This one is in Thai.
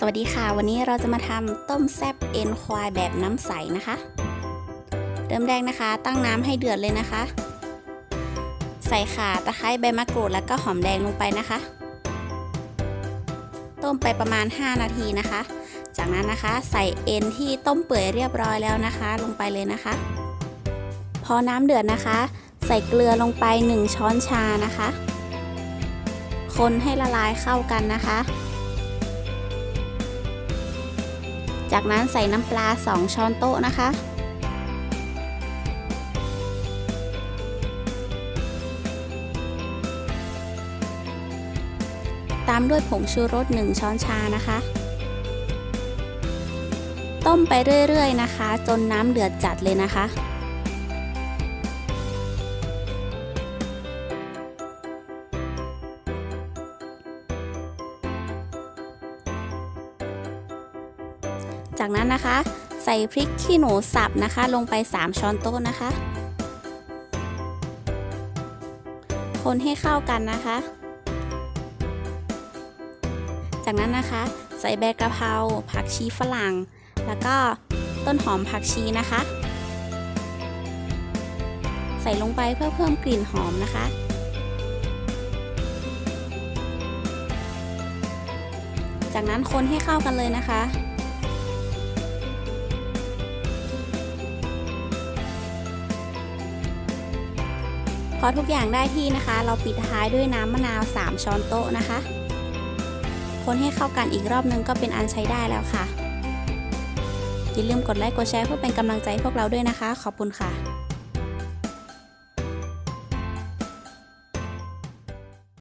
สวัสดีค่ะ วันนี้เราจะมาทำต้มแซบเอ็นควายแบบน้ำใสนะคะ เริ่มแรกนะคะ ตั้งน้ำให้เดือดเลยนะคะ ใส่ข่าตะไคร้ใบมะกรูดแล้วก็หอมแดงลงไปนะคะ ต้มไปประมาณ 5 นาทีนะคะ จากนั้นนะคะ ใส่เอ็นที่ต้มเปื่อยเรียบร้อยแล้วนะคะ ลงไปเลยนะคะ พอน้ำเดือดนะคะ ใส่เกลือลงไป 1 ช้อนชานะคะ คนให้ละลายเข้ากันนะคะ จากนั้นใส่น้ำปลา 2 ช้อนโต๊ะนะคะ ตามด้วยผงชูรส 1 ช้อนชานะคะ ต้มไปเรื่อยๆนะคะ จนน้ำเดือดจัดเลยนะคะ จากนั้นนะคะ ใส่พริกขี้หนูสับนะคะ ลงไป 3 ช้อนโต๊ะนะคะ คนให้เข้ากันนะคะ จากนั้นนะคะ ใส่ใบกระเพราผักชีฝรั่ง แล้วก็ต้นหอมผักชีนะคะ ใส่ลงไปเพื่อเพิ่มกลิ่นหอมนะคะจากนั้นคนให้เข้ากันเลยนะคะ พอทุกอย่างได้ที่นะคะ เราปิดท้ายด้วยน้ำมะนาว 3 ช้อนโต๊ะนะคะ คนให้เข้ากันอีกรอบนึงก็เป็นอันใช้ได้แล้วค่ะอย่าลืมกดไลค์กดแชร์เพื่อเป็นกำลังใจพวกเราด้วยนะคะ ขอบคุณค่ะ